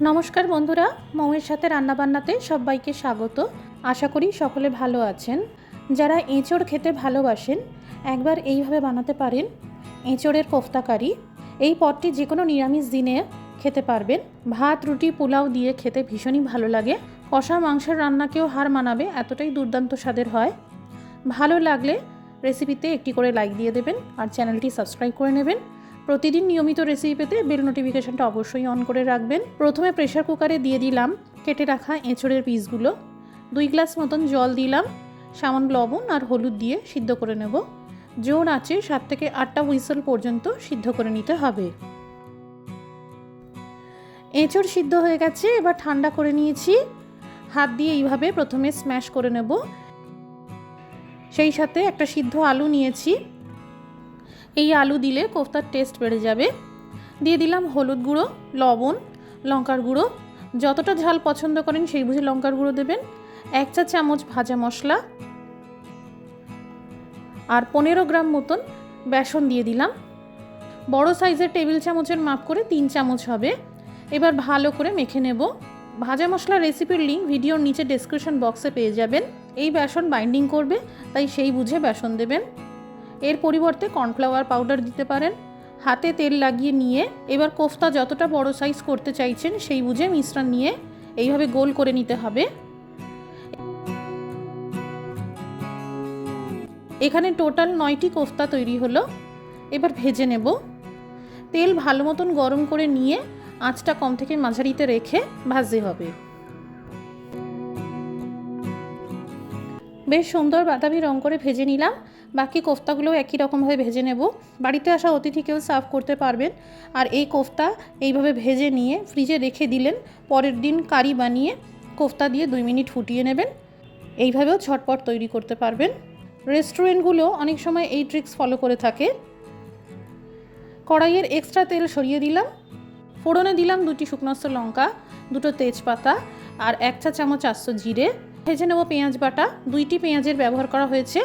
নমস্কার বন্ধুরা, মৌয়ের সাথে রান্নাবান্নাতে সবাইকে স্বাগত। আশা করি সকলে ভালো আছেন। যারা এঁচড় খেতে ভালোবাসেন, একবার এইভাবে বানাতে পারেন। এঁচড়ের কোফতাকারি, এই পদটি যে কোনো নিরামিষ দিনে খেতে পারবেন। ভাত, রুটি, পোলাও দিয়ে খেতে ভীষণই ভালো লাগে। কষা মাংসের রান্নাকেও হার মানাবে, এতটাই দুর্দান্ত স্বাদের হয়। ভালো লাগলে রেসিপিতে একটি করে লাইক দিয়ে দেবেন আর চ্যানেলটি সাবস্ক্রাইব করে নেবেন। প্রতিদিন নিয়মিত রেসিপি পেতে বেল নোটিফিকেশনটা অবশ্যই অন করে রাখবেন। প্রথমে প্রেশার কুকারে দিয়ে দিলাম, কেটে রাখা এঁচড়ের পিসগুলো। দুই গ্লাস মতন জল দিলাম, সামান্য লবণ আর হলুদ দিয়ে সিদ্ধ করে নেব। জোর আছে সাত থেকে আটটা হুইসেল পর্যন্ত সিদ্ধ করে নিতে হবে। এঁচড় সিদ্ধ হয়ে গেছে, এবার ঠান্ডা করে নিয়েছি। হাত দিয়ে এইভাবে প্রথমে স্ম্যাশ করে নেব। সেই সাথে একটা সিদ্ধ আলু নিয়েছি। এই আলু দিলে কোফতার টেস্ট বেড়ে যাবে। দিয়ে দিলাম হলুদ গুঁড়ো, লবণ, লঙ্কার গুঁড়ো। যতটা ঝাল পছন্দ করেন সেই বুঝে লঙ্কার গুঁড়ো দেবেন। এক চা চামচ ভাজা মশলা। আর পনেরো গ্রাম মতন বেসন দিয়ে দিলাম। বড় সাইজের টেবিল চামচের মাপ করে তিন চামচ হবে। এবার ভালো করে মেখে নেব। ভাজা মশলা রেসিপির লিঙ্ক ভিডিওর নিচে ডেসক্রিপশন বক্সে পেয়ে যাবেন। এই বেসন বাইন্ডিং করবে, তাই সেই বুঝে বেসন দেবেন। এর পরিবর্তে কর্নফ্লাওয়ার পাউডার দিতে পারেন। হাতে তেল লাগিয়ে নিয়ে এবার কোফতা যতটা বড় সাইজ করতে চাইছেন সেই বুঝে মিশ্রণ নিয়ে এইভাবে গোল করে নিতে হবে। এখানে টোটাল নয়টি কোফতা তৈরি হলো। এবার ভেজে নেব। তেল ভালো মতন গরম করে নিয়ে আঁচটা কম থেকে মাঝারিতে রেখে ভাজতে হবে। বেশ সুন্দর বাদামি রং করে ভেজে নিলাম। বাকি কোফতাগুলো একই রকমভাবে ভেজে নেব। বাড়িতে আসা অতিথিকেও সার্ভ করতে পারবেন। আর এই কোফতা এইভাবে ভেজে নিয়ে ফ্রিজে রেখে দিলেন। পরের দিন কারি বানিয়ে কোফতা দিয়ে দুই মিনিট ফুটিয়ে নেবেন। এইভাবেও ঝটপট তৈরি করতে পারবেন। রেস্টুরেন্টগুলো অনেক সময় এই ট্রিক্স ফলো করে থাকে। কড়াইয়ের এক্সট্রা তেল সরিয়ে দিলাম। ফোড়নে দিলাম দুটি শুকনোস্ত লঙ্কা, দুটো তেজপাতা আর এক চা চামচ আস্ত জিরে। ভেজে নেব পেঁয়াজ বাটা। দুইটি পেঁয়াজের ব্যবহার করা হয়েছে।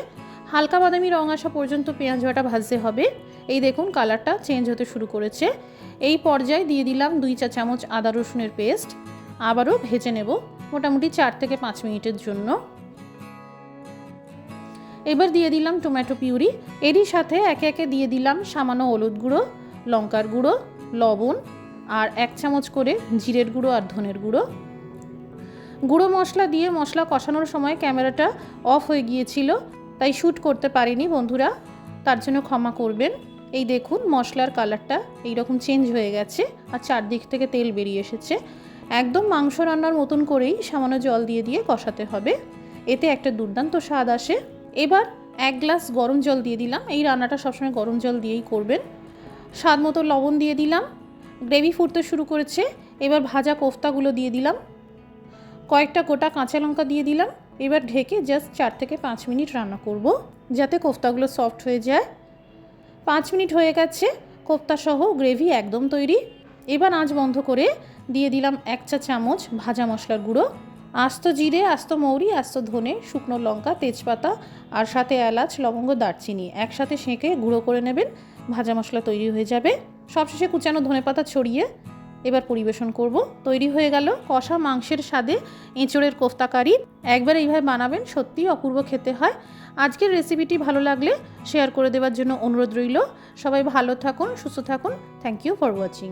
হালকা বাদামি রং আসা পর্যন্ত পেঁয়াজ বাটা ভাজতে হবে। এই দেখুন, কালারটা চেঞ্জ হতে শুরু করেছে। এই পর্যায়ে দিয়ে দিলাম দুই চা চামচ আদা রসুনের পেস্ট। আবারও ভেজে নেব মোটামুটি চার থেকে পাঁচ মিনিটের জন্য। এবার দিয়ে দিলাম টমেটো পিউরি। এরই সাথে একে একে দিয়ে দিলাম সামান্য হলুদ গুঁড়ো, লঙ্কার গুঁড়ো, লবণ আর এক চামচ করে জিরের গুঁড়ো আর ধনের গুঁড়ো। গুঁড়ো মশলা দিয়ে মশলা কষানোর সময় ক্যামেরাটা অফ হয়ে গিয়েছিল। তাই শ্যুট করতে পারিনি বন্ধুরা। তার জন্য ক্ষমা করবেন। এই দেখুন, মশলার কালারটা এইরকম চেঞ্জ হয়ে গেছে আর চারদিক থেকে তেল বেরিয়ে এসেছে। একদম মাংস রান্নার মতন করেই সামান্য জল দিয়ে দিয়ে কষাতে হবে। এতে একটা দুর্দান্ত স্বাদ আসে। এবার এক গ্লাস গরম জল দিয়ে দিলাম। এই রান্নাটা সবসময় গরম জল দিয়েই করবেন। স্বাদ মতো লবণ দিয়ে দিলাম। গ্রেভি ফুটতে শুরু করেছে। এবার ভাজা কোফতাগুলো দিয়ে দিলাম। কয়েকটা গোটা কাঁচা লঙ্কা দিয়ে দিলাম। এবার ঢেকে জাস্ট চার থেকে পাঁচ মিনিট রান্না করব, যাতে কোফতাগুলো সফট হয়ে যায়। পাঁচ মিনিট হয়ে গেছে, কোফতা সহ গ্রেভি একদম তৈরি। এবার আঁচ বন্ধ করে দিয়ে দিলাম এক চা চামচ ভাজা মশলার গুঁড়ো। আস্ত জিরে, আস্ত মৌরি, আস্ত ধনে, শুকনো লঙ্কা, তেজপাতা আর সাথে এলাচ, লবঙ্গ, দারচিনি একসাথে সেঁকে গুঁড়ো করে নেবেন। ভাজা মশলা তৈরি হয়ে যাবে। সবশেষে কুচানো ধনেপাতা ছড়িয়ে এবার পরিবেশন করব। তৈরি হয়ে গেল কষা মাংসের স্বাদে এঁচড়ের কোফতাকারি। একবার এইভাবে বানাবেন, সত্যিই অপূর্ব খেতে হয়। আজকের রেসিপিটি ভালো লাগলে শেয়ার করে দেওয়ার জন্য অনুরোধ রইল। সবাই ভালো থাকুন, সুস্থ থাকুন। Thank you for watching